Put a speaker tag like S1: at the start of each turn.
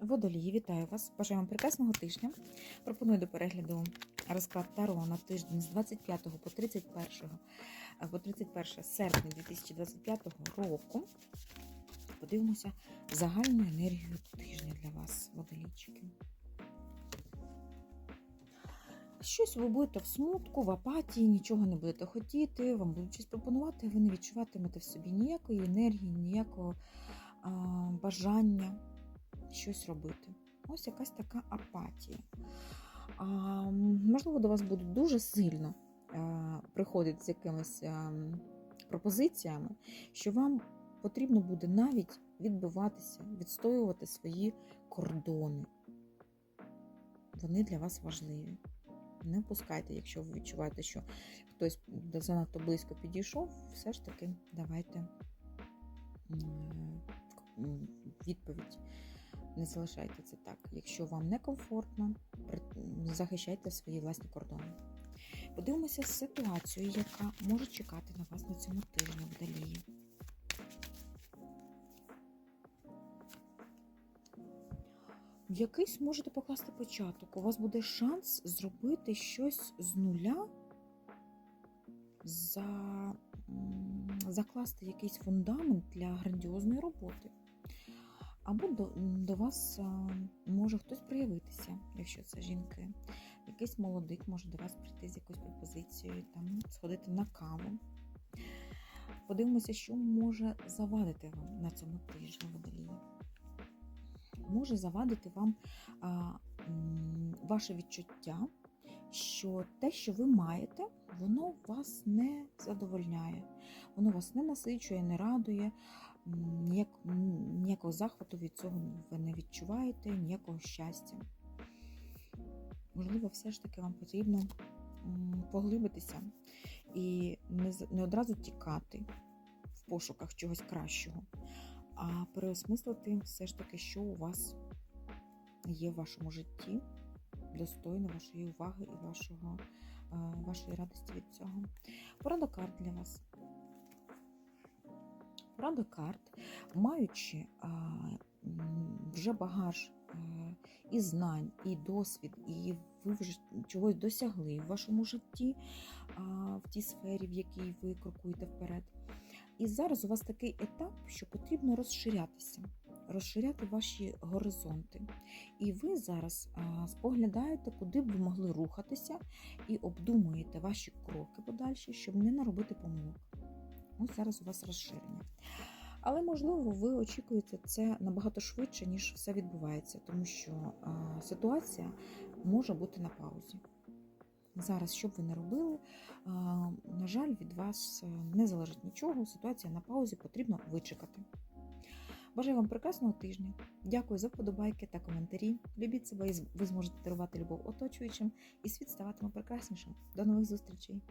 S1: Водолії, вітаю вас! Бажаю вам прекрасного тижня. Пропоную до перегляду розклад Таро на тиждень з 25 по 31, е, по 31 серпня 2025 року. Подивимося загальну енергію тижня для вас, водолійчики. Щось ви будете в смутку, в апатії, нічого не будете хотіти, вам будуть щось пропонувати, ви не відчуватимете в собі ніякої енергії, ніякого а, бажання щось робити. Ось якась така апатія. А, можливо, до вас будуть дуже сильно а, приходити з якимись а, пропозиціями, що вам потрібно буде навіть відбиватися, відстоювати свої кордони. Вони для вас важливі. Не пускайте, якщо ви відчуваєте, що хтось занадто близько підійшов, все ж таки давайте відповідь. Не залишайте це так. Якщо вам некомфортно, захищайте свої власні кордони. Подивимося ситуацію, яка може чекати на вас на цьому тижні в Далії. В якийсь можете покласти початок. У вас буде шанс зробити щось з нуля, за, закласти якийсь фундамент для грандіозної роботи. Або до, до вас може хтось проявитися, якщо це жінки. Якийсь молодик може до вас прийти з якоюсь пропозицією, там, сходити на каву. Подивимося, що може завадити вам на цьому тижні водолії. Може завадити вам а, ваше відчуття, що те, що ви маєте, воно вас не задовольняє, воно вас не насичує, не радує, ніякого захвату від цього ви не відчуваєте, ніякого щастя. Можливо, все ж таки вам потрібно поглибитися і не, одразу тікати в пошуках чогось кращого, а переосмислити все ж таки, що у вас є в вашому житті, достойно вашої уваги і вашого, вашої радості від цього. Порада карт для вас. Порада карт, маючи вже багаж а, і знань, і досвід, і ви вже чогось досягли в вашому житті, в тій сфері, в якій ви крокуєте вперед. І зараз у вас такий етап, що потрібно розширятися, розширяти ваші горизонти. І ви зараз споглядаєте, куди б ви могли рухатися, і обдумуєте ваші кроки подальші, щоб не наробити помилок. Ось зараз у вас розширення. Але, можливо, ви очікуєте це набагато швидше, ніж все відбувається, тому що ситуація може бути на паузі. Зараз, що б ви не робили, на жаль, від вас не залежить нічого. Ситуація на паузі потрібно вичекати. Бажаю вам прекрасного тижня. Дякую за вподобайки та коментарі. Любіть себе, і ви зможете дарувати любов оточуючим, і світ ставатиме прекраснішим. До нових зустрічей!